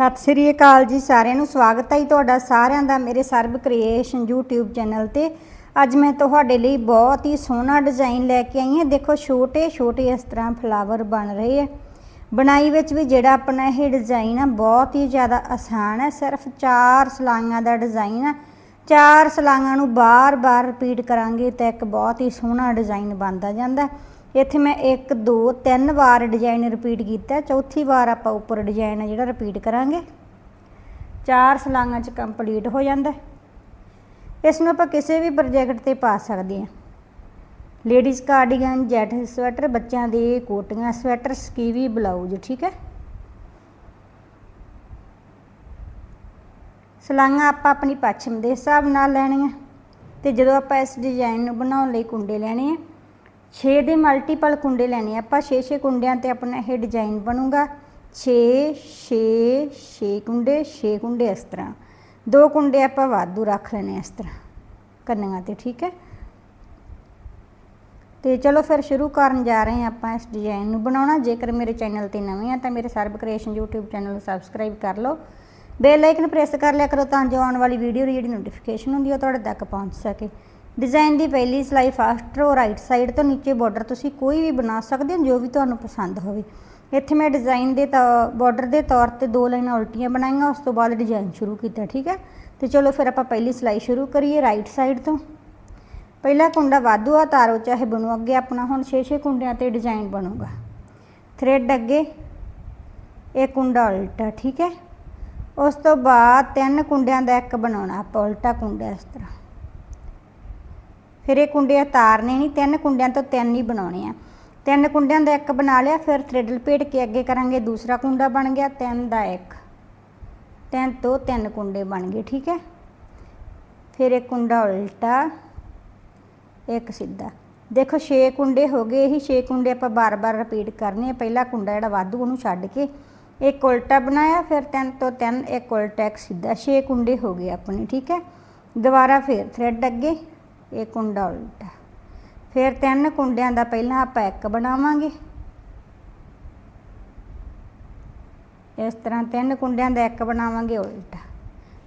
ਸਤਿ ਸ੍ਰੀ ਅਕਾਲ ਜੀ ਸਾਰਿਆਂ ਨੂੰ, ਸਵਾਗਤ ਹੈ ਜੀ ਤੁਹਾਡਾ ਸਾਰਿਆਂ ਦਾ ਮੇਰੇ ਸਰਬ ਕ੍ਰੀਏਸ਼ਨ YouTube ਚੈਨਲ ਤੇ। ਅੱਜ ਮੈਂ ਤੁਹਾਡੇ ਲਈ ਬਹੁਤ ਹੀ ਸੋਹਣਾ ਡਿਜ਼ਾਈਨ ਲੈ ਕੇ ਆਈ ਹਾਂ। ਦੇਖੋ ਛੋਟੇ ਛੋਟੇ ਇਸ ਤਰ੍ਹਾਂ ਫਲਾਵਰ ਬਣ ਰਹੇ ਆ। ਬਣਾਈ ਵਿੱਚ ਵੀ ਜਿਹੜਾ ਆਪਣਾ ਇਹ ਡਿਜ਼ਾਈਨ ਆ, ਬਹੁਤ ਹੀ ਜ਼ਿਆਦਾ ਆਸਾਨ ਹੈ। ਸਿਰਫ 4 ਸਲਾਈਆਂ ਦਾ ਡਿਜ਼ਾਈਨ ਆ। ਚਾਰ ਸਲਾਈਆਂ ਨੂੰ ਬਾਰ-ਬਾਰ ਰਿਪੀਟ ਕਰਾਂਗੇ ਤਾਂ ਇੱਕ ਬਹੁਤ ਹੀ ਸੋਹਣਾ ਡਿਜ਼ਾਈਨ ਬਣਦਾ ਜਾਂਦਾ। ਇੱਥੇ ਮੈਂ 1 2 3 ਵਾਰ ਡਿਜ਼ਾਈਨ ਰਿਪੀਟ ਕੀਤਾ। ਚੌਥੀ ਵਾਰ ਆਪਾਂ ਉੱਪਰ ਡਿਜ਼ਾਈਨ ਜਿਹੜਾ ਰਿਪੀਟ ਕਰਾਂਗੇ। ਚਾਰ ਸਲਾਈਆਂ 'ਚ ਕੰਪਲੀਟ ਹੋ ਜਾਂਦਾ। ਇਸ ਨੂੰ ਆਪਾਂ ਕਿਸੇ ਵੀ ਪ੍ਰੋਜੈਕਟ ਤੇ ਪਾ ਸਕਦੇ ਹਾਂ। ਲੇਡੀਜ਼ ਕਾਰਡੀਗਨ ਜੈਟ ਸਵੈਟਰ ਬੱਚਿਆਂ ਦੇ ਕੋਟੀਆਂ ਸਵੈਟਰ ਸਕੀਵੀ ਬਲਾਊਜ਼ ਠੀਕ ਹੈ? ਸਲਾਈਆਂ ਆਪਾਂ ਆਪਣੀ ਪੱਛਮ ਦੇ ਹਿਸਾਬ ਨਾਲ ਲੈਣੀਆਂ। ਤੇ ਜਦੋਂ ਆਪਾਂ ਇਸ ਡਿਜ਼ਾਈਨ ਨੂੰ ਬਣਾਉਣ ਲਈ ਕੁੰਡੇ ਲੈਣੇ ਆ 6 ਦੇ ਮਲਟੀਪਲ ਕੁੰਡੇ ਲੈਣੇ ਆਪਾਂ 6-6 ਕੁੰਡਿਆਂ ਤੇ ਆਪਣਾ ਇਹ ਡਿਜ਼ਾਈਨ ਬਣੂਗਾ। 6 6 6 ਕੁੰਡੇ 6 ਕੁੰਡੇ ਇਸ ਤਰ੍ਹਾਂ। ਦੋ ਕੁੰਡੇ ਆਪਾਂ ਵਾਧੂ ਰੱਖ ਲੈਣੇ ਇਸ ਤਰ੍ਹਾਂ। ਕੰਨੀਆਂ ਤੇ, ਠੀਕ ਹੈ? ਤੇ ਚਲੋ ਫਿਰ ਸ਼ੁਰੂ ਕਰਨ ਜਾ ਰਹੇ ਹਾਂ ਆਪਾਂ ਇਸ ਡਿਜ਼ਾਈਨ ਨੂੰ ਬਣਾਉਣਾ। ਜੇਕਰ ਮੇਰੇ ਚੈਨਲ ਤੇ ਨਵੇਂ ਆ ਤਾਂ ਮੇਰੇ ਸਰਬ ਕ੍ਰੀਏਸ਼ਨ YouTube ਚੈਨਲ ਨੂੰ ਸਬਸਕ੍ਰਾਈਬ ਕਰ ਲਓ। ਬੈਲ ਆਈਕਨ ਪ੍ਰੈਸ ਕਰ ਲਿਆ ਕਰੋ ਤਾਂ ਜੋ ਆਉਣ ਵਾਲੀ ਵੀਡੀਓ ਦੀ ਜਿਹੜੀ ਨੋਟੀਫਿਕੇਸ਼ਨ ਹੁੰਦੀ ਹੈ ਉਹ ਤੁਹਾਡੇ ਤੱਕ ਪਹੁੰਚ ਸਕੇ। ਡਿਜ਼ਾਈਨ ਦੀ ਪਹਿਲੀ ਸਿਲਾਈ ਫਾਸਟਰ ਰੋ ਰਾਈਟ ਸਾਈਡ ਤੋਂ ਨੀਚੇ ਬਾਰਡਰ ਤੁਸੀਂ ਕੋਈ ਵੀ ਬਣਾ ਸਕਦੇ ਹੋ, ਜੋ ਵੀ ਤੁਹਾਨੂੰ ਪਸੰਦ ਹੋਵੇ। ਇੱਥੇ ਮੈਂ ਡਿਜ਼ਾਈਨ ਦੇ ਬਾਰਡਰ ਦੇ ਤੌਰ ਤੇ ਦੋ ਲਾਈਨਾਂ ਉਲਟੀਆਂ ਬਣਾਈਆਂ, ਉਸ ਤੋਂ ਬਾਅਦ ਡਿਜ਼ਾਈਨ ਸ਼ੁਰੂ ਕੀਤਾ, ਠੀਕ ਹੈ? ਤੇ ਚਲੋ ਫਿਰ ਆਪਾਂ ਪਹਿਲੀ ਸਿਲਾਈ ਸ਼ੁਰੂ ਕਰੀਏ ਰਾਈਟ ਸਾਈਡ ਤੋਂ। ਪਹਿਲਾ ਕੁੰਡਾ ਵਾਧੂ ਆ, ਤਾਰੋ ਚਾਹੇ ਬਣੋ, ਅੱਗੇ ਆਪਣਾ ਹੁਣ 6-6 ਕੁੰਡਿਆਂ ਤੇ ਡਿਜ਼ਾਈਨ ਬਣੂਗਾ। ਥ੍ਰੈਡ ਅੱਗੇ, ਇਹ ਕੁੰਡਾ ਉਲਟਾ, ਠੀਕ ਹੈ? ਉਸ ਤੋਂ ਬਾਅਦ ਤਿੰਨ ਕੁੰਡਿਆਂ ਦਾ ਇੱਕ ਬਣਾਉਣਾ, ਆਪਾਂ ਉਲਟਾ ਕੁੰਡਾ ਇਸ ਤਰ੍ਹਾਂ। ਫਿਰ ਇਹ ਕੁੰਡੇ ਤਾਰਨੇ ਨਹੀਂ, ਤਿੰਨ ਕੁੰਡਿਆਂ ਤੋਂ ਤਿੰਨ ਹੀ ਬਣਾਉਣੇ ਆ। ਤਿੰਨ ਕੁੰਡਿਆਂ ਦਾ ਇੱਕ ਬਣਾ ਲਿਆ, ਫਿਰ ਥ੍ਰੈਡ ਲਪੇਟ ਕੇ ਅੱਗੇ ਕਰਾਂਗੇ, ਦੂਸਰਾ ਕੁੰਡਾ ਬਣ ਗਿਆ, ਤਿੰਨ ਦਾ ਇੱਕ। ਤਿੰਨ ਤੋਂ ਤਿੰਨ ਕੁੰਡੇ ਬਣ ਗਏ, ਠੀਕ ਹੈ? ਫਿਰ ਇਹ ਕੁੰਡਾ ਉਲਟਾ, ਇੱਕ ਸਿੱਧਾ। ਦੇਖੋ 6 ਕੁੰਡੇ ਹੋ ਗਏ, ਇਹੀ 6 ਕੁੰਡੇ ਆਪਾਂ ਬਾਰ-ਬਾਰ ਰਿਪੀਟ ਕਰਨੇ ਆ। ਪਹਿਲਾ ਕੁੰਡਾ ਜਿਹੜਾ ਵਾਧੂ, ਉਹਨੂੰ ਛੱਡ ਕੇ ਇੱਕ ਉਲਟਾ ਬਣਾਇਆ, ਫਿਰ ਤਿੰਨ ਤੋਂ ਤਿੰਨ, ਇੱਕ ਉਲਟਾ, ਇੱਕ ਸਿੱਧਾ। 6 ਕੁੰਡੇ ਹੋ ਗਏ ਆਪਣੇ, ਠੀਕ ਹੈ? ਦੁਬਾਰਾ ਫਿਰ ਥ੍ਰੈਡ ਅੱਗੇ। ਇਹ ਕੁੰਡਾ ਉਲਟਾ। ਫਿਰ ਤਿੰਨ ਕੁੰਡਿਆਂ ਦਾ ਪਹਿਲਾਂ ਆਪਾਂ ਇੱਕ ਬਣਾਵਾਂਗੇ। ਇਸ ਤਰ੍ਹਾਂ ਤਿੰਨ ਕੁੰਡਿਆਂ ਦਾ ਇੱਕ ਬਣਾਵਾਂਗੇ ਉਲਟਾ।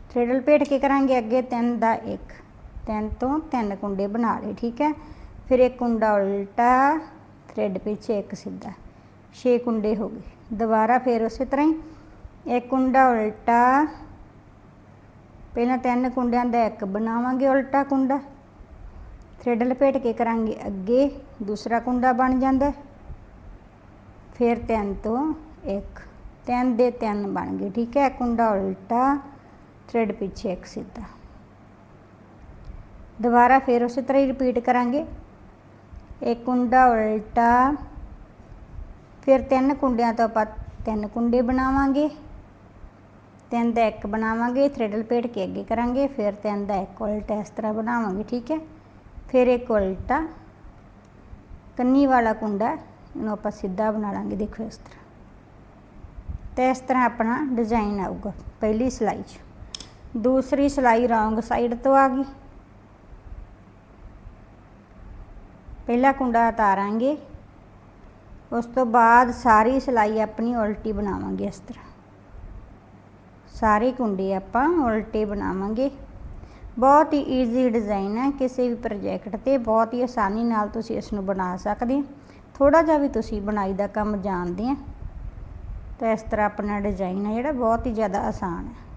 ਥ੍ਰੈਡ ਲਪੇਟ ਕੇ ਕਰਾਂਗੇ ਅੱਗੇ ਤਿੰਨ ਦਾ ਇੱਕ। ਤਿੰਨ ਤੋਂ ਤਿੰਨ ਕੁੰਡੇ ਬਣਾ ਲਏ, ਠੀਕ ਹੈ? ਫਿਰ ਇੱਕ ਕੁੰਡਾ ਉਲਟਾ, ਥ੍ਰੈਡ ਪਿੱਛੇ ਇੱਕ ਸਿੱਧਾ। 6 ਕੁੰਡੇ ਹੋ ਗਏ। ਦੁਬਾਰਾ ਫਿਰ ਉਸੇ ਤਰ੍ਹਾਂ ਹੀ ਇੱਕ ਕੁੰਡਾ ਉਲਟਾ। ਪਹਿਲਾਂ ਤਿੰਨ ਕੁੰਡਿਆਂ ਦਾ ਇੱਕ ਬਣਾਵਾਂਗੇ ਉਲਟਾ ਕੁੰਡਾ। ਥ੍ਰੈਡ ਲਪੇਟ ਕੇ ਕਰਾਂਗੇ ਅੱਗੇ, ਦੂਸਰਾ ਕੁੰਡਾ ਬਣ ਜਾਂਦਾ ਫਿਰ ਤਿੰਨ ਤੋਂ ਇੱਕ, ਤਿੰਨ ਦੇ ਤਿੰਨ ਬਣ ਗਏ, ਠੀਕ ਹੈ? ਕੁੰਡਾ ਉਲਟਾ ਥ੍ਰੈਡ ਪਿੱਛੇ ਇੱਕ ਸਿੱਧਾ। ਦੁਬਾਰਾ ਫਿਰ ਉਸੇ ਤਰ੍ਹਾਂ ਹੀ ਰਿਪੀਟ ਕਰਾਂਗੇ। ਇੱਕ ਕੁੰਡਾ ਉਲਟਾ, ਫਿਰ ਤਿੰਨ ਕੁੰਡਿਆਂ ਤੋਂ ਆਪਾਂ ਤਿੰਨ ਕੁੰਡੇ ਬਣਾਵਾਂਗੇ। ਤਿੰਨ ਦਾ ਇੱਕ ਬਣਾਵਾਂਗੇ ਥ੍ਰੈਡ ਲਪੇਟ ਕੇ ਅੱਗੇ ਕਰਾਂਗੇ, ਫਿਰ ਤਿੰਨ ਦਾ ਇੱਕ ਉਲਟਾ ਇਸ ਤਰ੍ਹਾਂ ਬਣਾਵਾਂਗੇ, ਠੀਕ ਹੈ? ਫਿਰ ਇੱਕ ਉਲਟਾ ਕੰਨੀ ਵਾਲਾ ਕੁੰਡਾ ਇਹਨੂੰ ਆਪਾਂ ਸਿੱਧਾ ਬਣਾ ਲਾਂਗੇ, ਦੇਖੋ ਇਸ ਤਰ੍ਹਾਂ। ਤੇ ਇਸ ਤਰ੍ਹਾਂ ਆਪਣਾ ਡਿਜ਼ਾਈਨ ਆਊਗਾ, ਪਹਿਲੀ ਸਲਾਈ 'ਚ। ਦੂਸਰੀ ਸਲਾਈ ਰੌਂਗ ਸਾਈਡ ਤੋਂ ਆ ਗਈ। ਪਹਿਲਾ ਕੁੰਡਾ ਉਤਾਰਾਂਗੇ। ਉਸ ਤੋਂ ਬਾਅਦ ਸਾਰੀ ਸਲਾਈ ਆਪਣੀ ਉਲਟੀ ਬਣਾਵਾਂਗੇ ਇਸ ਤਰ੍ਹਾਂ। ਸਾਰੇ ਕੁੰਡੇ ਆਪਾਂ ਉਲਟੇ ਬਣਾਵਾਂਗੇ। ਬਹੁਤ ਹੀ ਈਜ਼ੀ ਡਿਜ਼ਾਈਨ ਹੈ। ਕਿਸੇ ਵੀ ਪ੍ਰੋਜੈਕਟ ਤੇ ਬਹੁਤ ਹੀ ਆਸਾਨੀ ਨਾਲ ਤੁਸੀਂ ਇਸ ਨੂੰ ਬਣਾ ਸਕਦੇ ਹੋ। ਥੋੜਾ ਜਿਹਾ ਵੀ ਤੁਸੀਂ ਬਣਾਈ ਦਾ ਕੰਮ ਜਾਣਦੇ ਆ ਤਾਂ ਇਸ ਤਰ੍ਹਾਂ ਆਪਣਾ ਡਿਜ਼ਾਈਨ ਹੈ ਜਿਹੜਾ ਬਹੁਤ ਹੀ ਜ਼ਿਆਦਾ ਆਸਾਨ ਹੈ।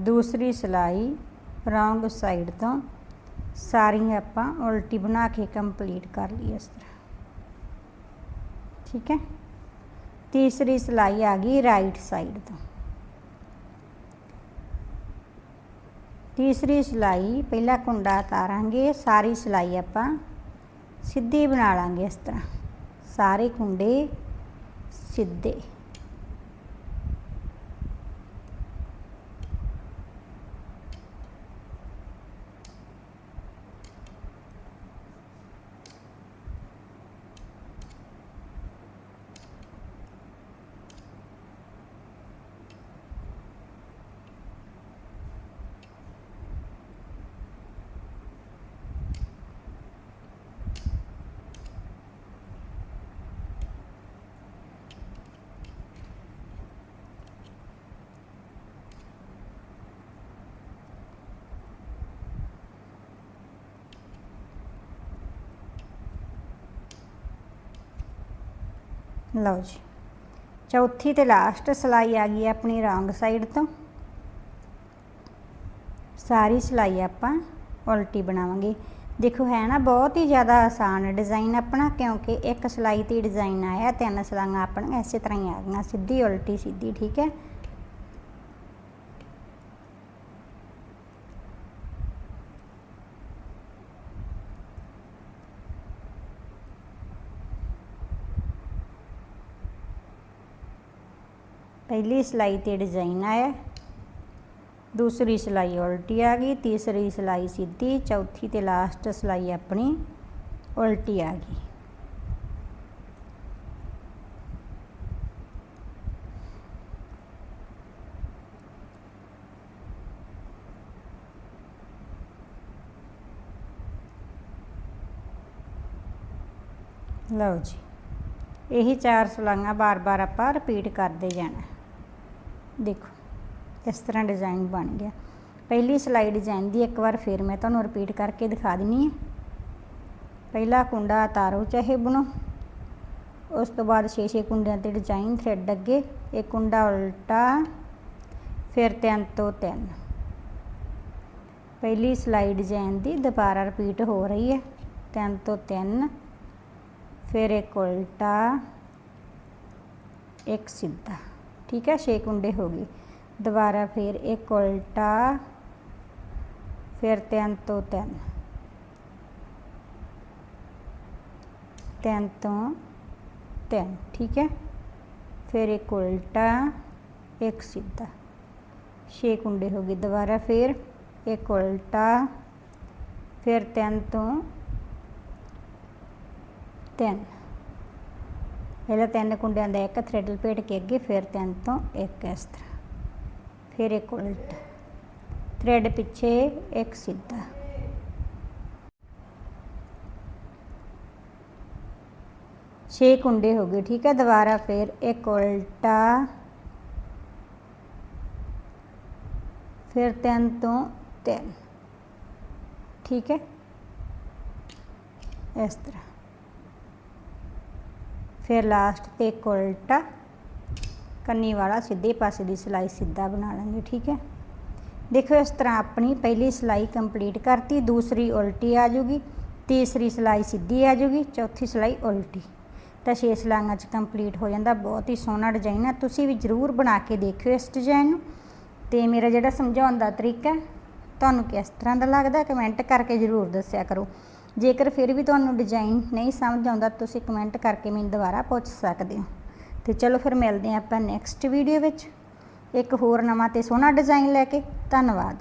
ਦੂਸਰੀ ਸਿਲਾਈ ਰੌਂਗ ਸਾਈਡ ਤੋਂ ਸਾਰੀਆਂ ਆਪਾਂ ਉਲਟੀ ਬਣਾ ਕੇ ਕੰਪਲੀਟ ਕਰ ਲਈ ਇਸ ਤਰ੍ਹਾਂ। ਠੀਕ ਹੈ? ਤੀਸਰੀ ਸਿਲਾਈ ਆ ਗਈ ਰਾਈਟ ਸਾਈਡ ਤੋਂ। ਤੀਸਰੀ ਸਿਲਾਈ ਪਹਿਲਾ ਕੁੰਡਾ ਤਾਰਾਂਗੇ ਸਾਰੀ ਸਿਲਾਈ ਆਪਾਂ ਸਿੱਧੀ ਬਣਾ ਲਾਂਗੇ ਇਸ ਤਰ੍ਹਾਂ। ਸਾਰੇ ਕੁੰਡੇ ਸਿੱਧੇ। ਲਓ ਜੀ। ਚੌਥੀ ਤੇ ਲਾਸਟ ਸਿਲਾਈ ਆ ਗਈ ਹੈ ਆਪਣੀ ਰੌਂਗ ਸਾਈਡ ਤੋਂ। ਸਾਰੀ ਸਿਲਾਈ ਆਪਾਂ ਉਲਟੀ ਬਣਾਵਾਂਗੇ। ਦੇਖੋ, ਹੈ ਨਾ, ਬਹੁਤ ਹੀ ਜ਼ਿਆਦਾ ਆਸਾਨ ਡਿਜ਼ਾਈਨ ਆਪਣਾ, ਕਿਉਂਕਿ ਇੱਕ ਸਿਲਾਈ ਤੇ ਡਿਜ਼ਾਈਨ ਆਇਆ, ਤਿੰਨ ਸਿਲਾਈਆਂ ਆਪਣੀਆਂ, ਇਸੇ ਤਰ੍ਹਾਂ ਹੀ ਆ ਗਈਆਂ, ਸਿੱਧੀ ਉਲਟੀ, ਸਿੱਧੀ, ਠੀਕ ਹੈ? ਪਹਿਲੀ ਸਿਲਾਈ ਤੇ ਡਿਜ਼ਾਈਨ ਆਇਆ। ਦੂਸਰੀ ਸਿਲਾਈ ਉਲਟੀ ਆ ਗਈ, ਤੀਸਰੀ ਸਿਲਾਈ ਸਿੱਧੀ, ਚੌਥੀ ਤੇ ਲਾਸਟ ਸਿਲਾਈ ਆਪਣੀ ਉਲਟੀ ਆ ਗਈ। ਲਓ ਜੀ, ਇਹੀ ਚਾਰ ਸਲਾਈਆਂ ਬਾਰ-ਬਾਰ ਆਪਾਂ ਰਿਪੀਟ ਕਰਦੇ ਜਾਣਾ। ਦੇਖੋ ਇਸ ਤਰ੍ਹਾਂ ਡਿਜ਼ਾਈਨ ਬਣ ਗਿਆ। ਪਹਿਲੀ ਸਲਾਈ ਡਿਜ਼ਾਈਨ ਦੀ ਇੱਕ ਵਾਰ ਫਿਰ ਮੈਂ ਤੁਹਾਨੂੰ ਰਿਪੀਟ ਕਰਕੇ ਦਿਖਾ ਦਿੰਨੀ ਹੈ। ਪਹਿਲਾ ਕੁੰਡਾ ਤਾਰੋ ਚਾਹੇ ਬਣੋ, ਉਸ ਤੋਂ ਬਾਅਦ 6-6 ਕੁੰਡਿਆਂ ਤੇ ਡਿਜ਼ਾਈਨ ਥ੍ਰੈਡ ਅੱਗੇ ਇੱਕ ਕੁੰਡਾ ਉਲਟਾ, ਫਿਰ ਤਿੰਨ ਤੋਂ ਤਿੰਨ। ਪਹਿਲੀ ਸਲਾਈ ਡਿਜ਼ਾਈਨ ਦੀ ਦੁਬਾਰਾ ਰਿਪੀਟ ਹੋ ਰਹੀ ਹੈ, ਤਿੰਨ ਤੋਂ ਤਿੰਨ, ਫਿਰ ਇੱਕ ਉਲਟਾ, ਇੱਕ ਸਿੱਧਾ। ਠੀਕ ਹੈ 6 ਕੁੰਡੇ ਹੋ ਗਏ ਦੁਬਾਰਾ ਫਿਰ ਇੱਕ ਉਲਟਾ ਫਿਰ ਤਿੰਨ ਤੋਂ ਤਿੰਨ ਤਿੰਨ ਤੋਂ ਤਿੰਨ ਠੀਕ ਹੈ ਫਿਰ ਇੱਕ ਉਲਟਾ ਇੱਕ ਸਿੱਧਾ 6 ਕੁੰਡੇ ਹੋ ਗਏ ਦੁਬਾਰਾ ਫਿਰ ਇੱਕ ਉਲਟਾ ਫਿਰ ਤਿੰਨ ਤੋਂ ਤਿੰਨ ਪਹਿਲਾਂ ਤਿੰਨ ਕੁੰਡਿਆਂ ਦਾ ਇੱਕ ਥ੍ਰੈਡ ਲਪੇਟ ਕੇ ਅੱਗੇ, ਫਿਰ ਤਿੰਨ ਤੋਂ ਇੱਕ ਇਸ ਤਰ੍ਹਾਂ। ਫਿਰ ਇੱਕ ਉਲਟ। ਥ੍ਰੈਡ ਪਿੱਛੇ ਇੱਕ ਸਿੱਧਾ। ਛੇ ਕੁੰਡੇ ਹੋ ਗਏ, ਠੀਕ ਹੈ? ਦੁਬਾਰਾ ਫਿਰ ਇੱਕ ਉਲਟਾ। ਫਿਰ ਤਿੰਨ ਤੋਂ ਤਿੰਨ। ਠੀਕ ਹੈ? ਇਸ ਤਰ੍ਹਾਂ। ਫਿਰ ਲਾਸਟ ਤੇ ਇੱਕ ਉਲਟਾ ਕੰਨੀ ਵਾਲਾ ਸਿੱਧੇ ਪਾਸੇ ਦੀ ਸਿਲਾਈ ਸਿੱਧਾ ਬਣਾ ਲਾਂਗੇ, ਠੀਕ ਹੈ? ਦੇਖੋ ਇਸ ਤਰ੍ਹਾਂ ਆਪਣੀ ਪਹਿਲੀ ਸਿਲਾਈ ਕੰਪਲੀਟ ਕਰਤੀ, ਦੂਸਰੀ ਉਲਟੀ ਆ ਜੂਗੀ, ਤੀਸਰੀ ਸਿਲਾਈ ਸਿੱਧੀ ਆ ਜੂਗੀ, ਚੌਥੀ ਸਿਲਾਈ ਉਲਟੀ। ਤਾਂ ਛੇ ਸਿਲਾਈਆਂ ਚ ਕੰਪਲੀਟ ਹੋ ਜਾਂਦਾ, ਬਹੁਤ ਹੀ ਸੋਹਣਾ ਡਿਜ਼ਾਈਨ ਹੈ ਤੁਸੀਂ ਵੀ ਜ਼ਰੂਰ ਬਣਾ ਕੇ ਦੇਖਿਓ ਇਸ ਡਿਜ਼ਾਈਨ ਨੂੰ। ਤੇ ਮੇਰਾ ਜਿਹੜਾ ਸਮਝਾਉਣ ਦਾ ਤਰੀਕਾ, ਤੁਹਾਨੂੰ ਕਿਸ ਤਰ੍ਹਾਂ ਦਾ ਲੱਗਦਾ ਕਮੈਂਟ ਕਰਕੇ ਜ਼ਰੂਰ ਦੱਸਿਆ ਕਰੋ। ਜੇਕਰ ਫਿਰ ਵੀ ਤੁਹਾਨੂੰ ਡਿਜ਼ਾਈਨ ਨਹੀਂ ਸਮਝ ਆਉਂਦਾ, ਤੁਸੀਂ ਕਮੈਂਟ ਕਰਕੇ ਮੈਨੂੰ ਦੁਬਾਰਾ ਪੁੱਛ ਸਕਦੇ ਹੋ। ਤੇ ਚਲੋ ਫਿਰ ਮਿਲਦੇ ਹਾਂ ਆਪਾਂ ਨੈਕਸਟ ਵੀਡੀਓ ਵਿੱਚ। ਇੱਕ ਹੋਰ ਨਵਾਂ ਤੇ ਸੋਹਣਾ ਡਿਜ਼ਾਈਨ ਲੈ ਕੇ। ਧੰਨਵਾਦ।